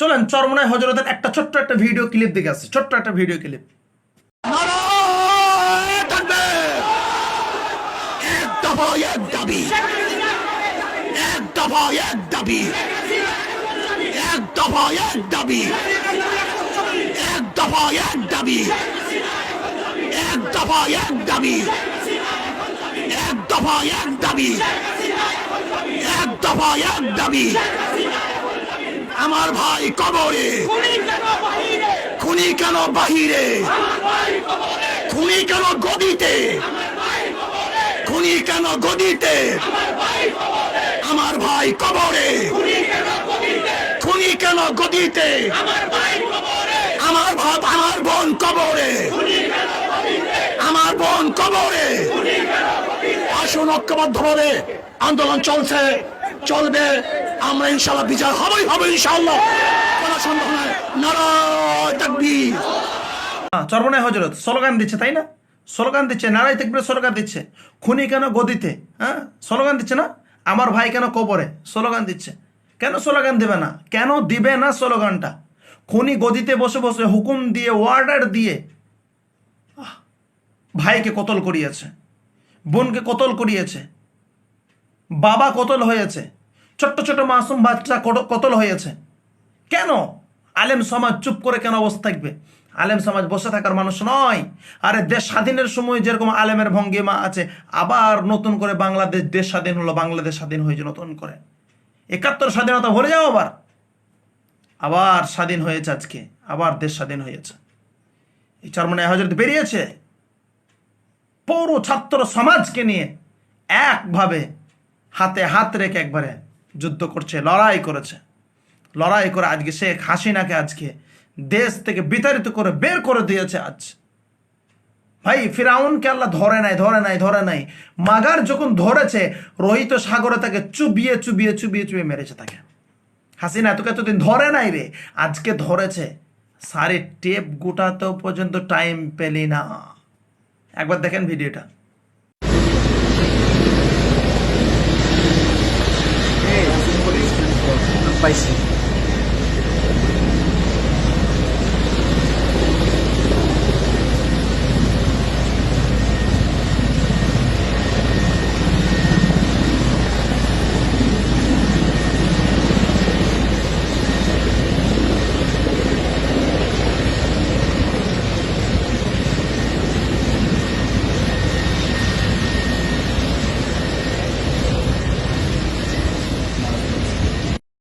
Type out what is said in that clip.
চলেন, চরমনায় হজরতের একটা ছোট্ট একটা ভিডিও ক্লিপ দেখে আসি। ছোট্ট একটা ভিডিও ক্লিপ এক দফা এক দাবি। এক দফা এক দাবি। আমার ভাই কবরে। খুনি কেন বাহিরে? খুনি কেন গদিতে? খুনি কেন গদিতে? আমার ভাই কবরে। খুনি কেন গদিতে? আমার ভাব আমার বোন কবরে। আমার বোন কবরে। আসুন ঐক্যবদ্ধভাবে আন্দোলন চলছে। চলবে। আমরা ইনশাল্লাহ বিজয় হবেই হবে ইনশাল্লাহ কোনো সন্দেহ নাই। নারায় তাকবীর। চরমনায় হজরত স্লোগান দিচ্ছে, তাই না? স্লোগান দিচ্ছে নারাই থাকবে স্লোগান দিচ্ছে। খুনি কেন গদিতে হ্যাঁ? স্লোগান দিচ্ছে না? আমার ভাই কেন কবরে? স্লোগান দিচ্ছে। কেন স্লোগান দেবে না? কেন দিবে না স্লোগানটা? খুনি গদিতে বসে বসে হুকুম দিয়ে ওয়ার্ডার দিয়ে ভাইকে কতল করিয়েছে, বোনকে কতল করিয়েছে বাবা কতল হয়েছে? ছোট্ট ছোট মাসুম বাচ্চা কত- কতল হয়েছে? কেন? আলেম সমাজ চুপ করে কেন অবস্থা থাকবে? আলেম সমাজ বসে থাকার মানুষ নয়। আরে দেশ স্বাধীনের সময় যেরকম আলেমের ভঙ্গিমা আছে, আবার নতুন করে বাংলাদেশ দেশ স্বাধীন হলো, বাংলাদেশ স্বাধীন হয়েছে নতুন করে। একাত্তর স্বাধীনতা ভরে যাও আবার। আবার স্বাধীন হয়েছে আজকে, আবার দেশ স্বাধীন হয়েছে। এই চারমনে হজরত বেরিয়েছে। পৌর ছাত্র সমাজকে নিয়ে একভাবে হাতে হাত রেখে একবারে যুদ্ধ করছে, লড়াই করেছে। লড়াই করে আজকে শেখ হাসিনাকে আজকে দেশ থেকে বিতাড়িত করে বের করে দিয়েছে আজ। ভাই, ফিরাউনকে আল্লাহ ধরে নাই ধরে নাই ধরে নাই। মাগার যখন ধরেছে, রোহিত সাগরে তাকে চুবিয়ে চুবিয়ে চুবিয়ে চুবিয়ে মেরেছে তাকে। হাসিনা তোকে এতদিন ধরে নাই রে, আজকে ধরেছে। সারে টেপ গোটাতেও পর্যন্ত টাইম পেলি না। একবার দেখেন ভিডিওটা Ay, sí.